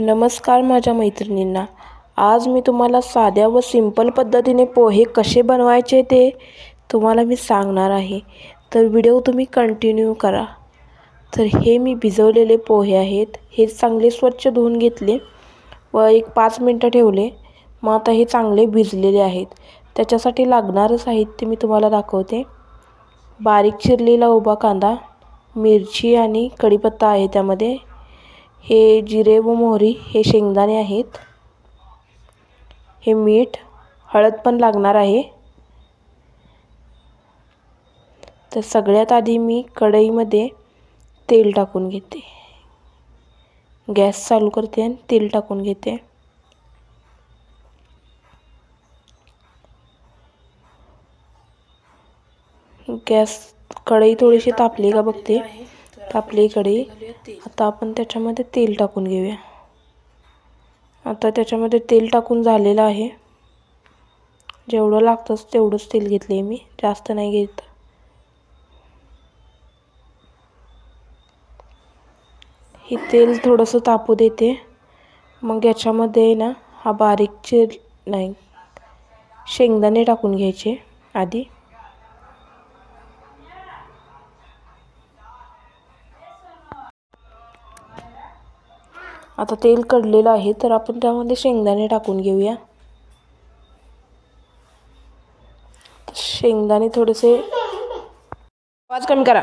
नमस्कार माझ्या मैत्रिणींना. आज मी तुम्हाला साध्या व सिंपल पद्धतीने पोहे कसे बनवायचे ते तुम्हाला मी सांगणार आहे. तर व्हिडिओ तुम्ही कंटिन्यू करा. तर हे मी भिजवलेले पोहे आहेत. हे चांगले स्वच्छ धुवून घेतले व एक पाच मिनटं ठेवले. मग आता हे चांगले भिजलेले आहेत. त्याच्यासाठी लागणारं साहित्य मी तुम्हाला दाखवते. बारीक चिरलेला उभा कांदा मिरची आणि कढीपत्ता आहे त्यामध्ये. हे जिरे व मोहरी हे शेंगदाणे आहेत. हे मीठ हळद पण लागणार आहे. तर सगळ्यात आधी मी कढईमध्ये तेल टाकून घेते. गॅस चालू करते आणि तेल टाकून घेते. गॅस कढई थोडीशी तापली का बघते? तापली कढई. आता आपण त्याच्यामध्ये तेल टाकून घेऊया. आता त्याच्यामध्ये तेल टाकून झालेलं आहे. जेवढं लागतंच तेवढंच तेल घेतले आहे मी. जास्त नाही घेत. हे तेल थोडंसं तापू देते. मग याच्यामध्ये ना हा बारीकचे नाही. शेंगदाणे टाकून घ्यायचे आधी. आता तेल कडलेलं आहे तर आपण त्यामध्ये शेंगदाणे टाकून घेऊया. शेंगदाणे थोडेसे आवाज कमी करा.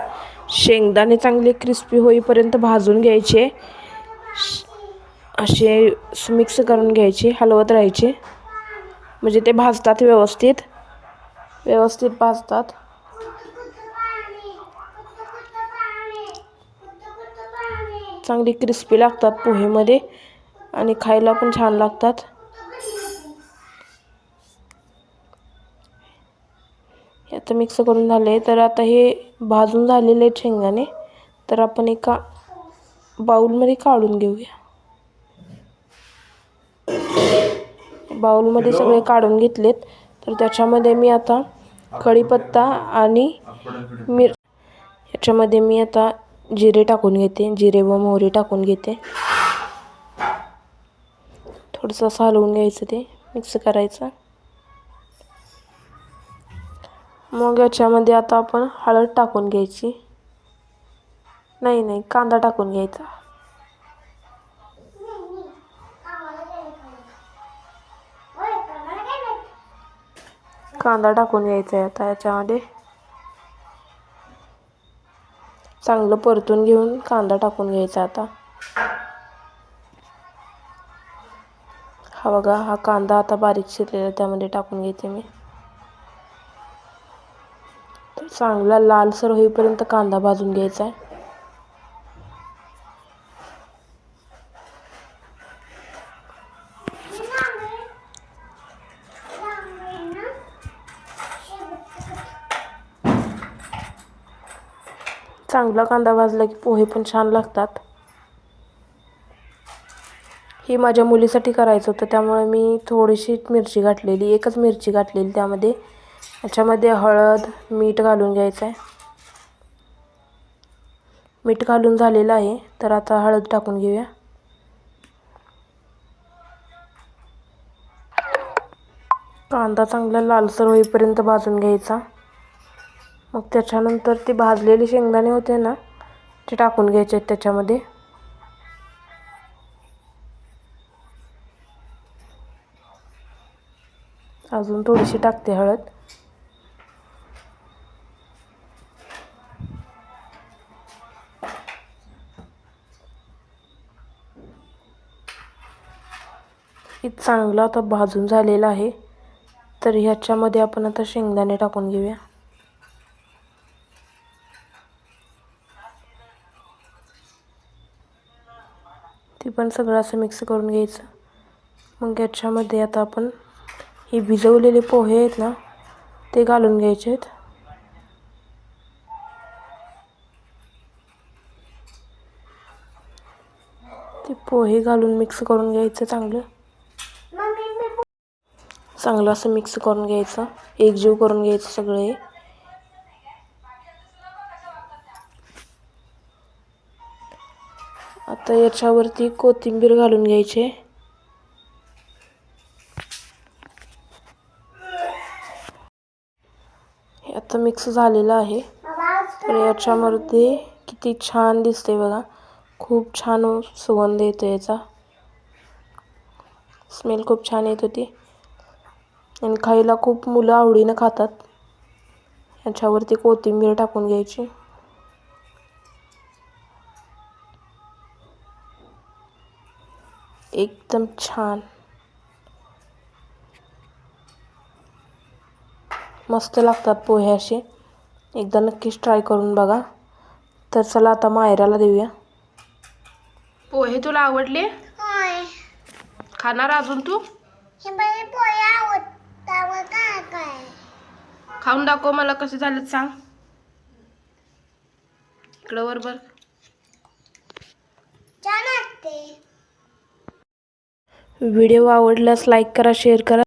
शेंगदाणे चांगले क्रिस्पी होईपर्यंत भाजून घ्यायचे. असे मिक्स करून घ्यायचे हलवत राहायचे. म्हणजे ते भाजतात व्यवस्थित. व्यवस्थित भाजतात. चांगली क्रिस्पी लागतात पोहेमध्ये आणि खायला पण छान लागतात. आता मिक्स करून झाले तर आता हे भाजून झालेले आहेत शेंगदाणे. तर आपण एका बाऊलमध्ये काढून घेऊया. बाऊलमध्ये सगळे काढून घेतलेत. तर त्याच्यामध्ये मी आता कढीपत्ता आणि मिर याच्यामध्ये मी आता जिरे टाकून घेते. जिरे व मोहरी टाकून घेते. थोडंसं असं हलवून घ्यायचं ते. मिक्स करायचं. मग याच्यामध्ये आता आपण हळद टाकून घ्यायची. नाही नाही कांदा टाकून घ्यायचा. कांदा टाकून घ्यायचा आहे आता याच्यामध्ये. चांगलं परतून घेऊन कांदा टाकून घ्यायचा आता. हा बघा हा कांदा आता बारीक शिरलेला त्यामध्ये टाकून घेते मी. चांगला लालसर होईपर्यंत कांदा भाजून घ्यायचा आहे. चांगला कांदा भाजला की पोहे पण छान लागतात. ही माझ्या मुलीसाठी करायचं होतं त्यामुळे मी थोडीशी मिरची घातलेली एकच मिरची घातलेली त्यामध्ये. याच्यामध्ये हळद मीठ घालून घ्यायचं आहे मीठ घालून झालेलं आहे तर आता हळद टाकून घेऊया. कांदा चांगला लालसर होईपर्यंत भाजून घ्यायचा. मग त्याच्यानंतर ते भाजलेले शेंगदाणे होते ना ते टाकून घ्यायचे आहेत त्याच्यामध्ये. अजून थोडीशी टाकते हळद. हे चांगलं आता भाजून झालेलं आहे. तर ह्याच्यामध्ये आपण आता शेंगदाणे टाकून घेऊया. ते पण सगळं असं मिक्स करून घ्यायचं. मग याच्यामध्ये आता आपण हे भिजवलेले पोहे आहेत ना ते घालून घ्यायचे आहेत. ते पोहे घालून मिक्स करून घ्यायचं चांगलं. चांगलं असं मिक्स करून घ्यायचं. एकजीव करून घ्यायचं सगळं आता याच्यावरती कोथिंबीर घालून घ्यायची. हे आता मिक्स झालेलं आहे. तर याच्यामध्ये किती छान दिसते बघा. खूप छान सुगंध येतो याचा. स्मेल खूप छान येत होती. आणि खायला खूप मुलं आवडीनं खातात. याच्यावरती कोथिंबीर टाकून घ्यायची. एकदम छान. मस्त लागतात पोहे असे. एकदा नक्कीच ट्राय करून बघा. तर चला आता मायराला देऊया. पोहे तुला आवडले? होय. खाणार अजून तू? हे खाऊन दाखव मला कसे झालेत सांग. इकडं बरोबर छान वाटते. व्हिडिओ आवडल्यास लाईक करा शेअर करा.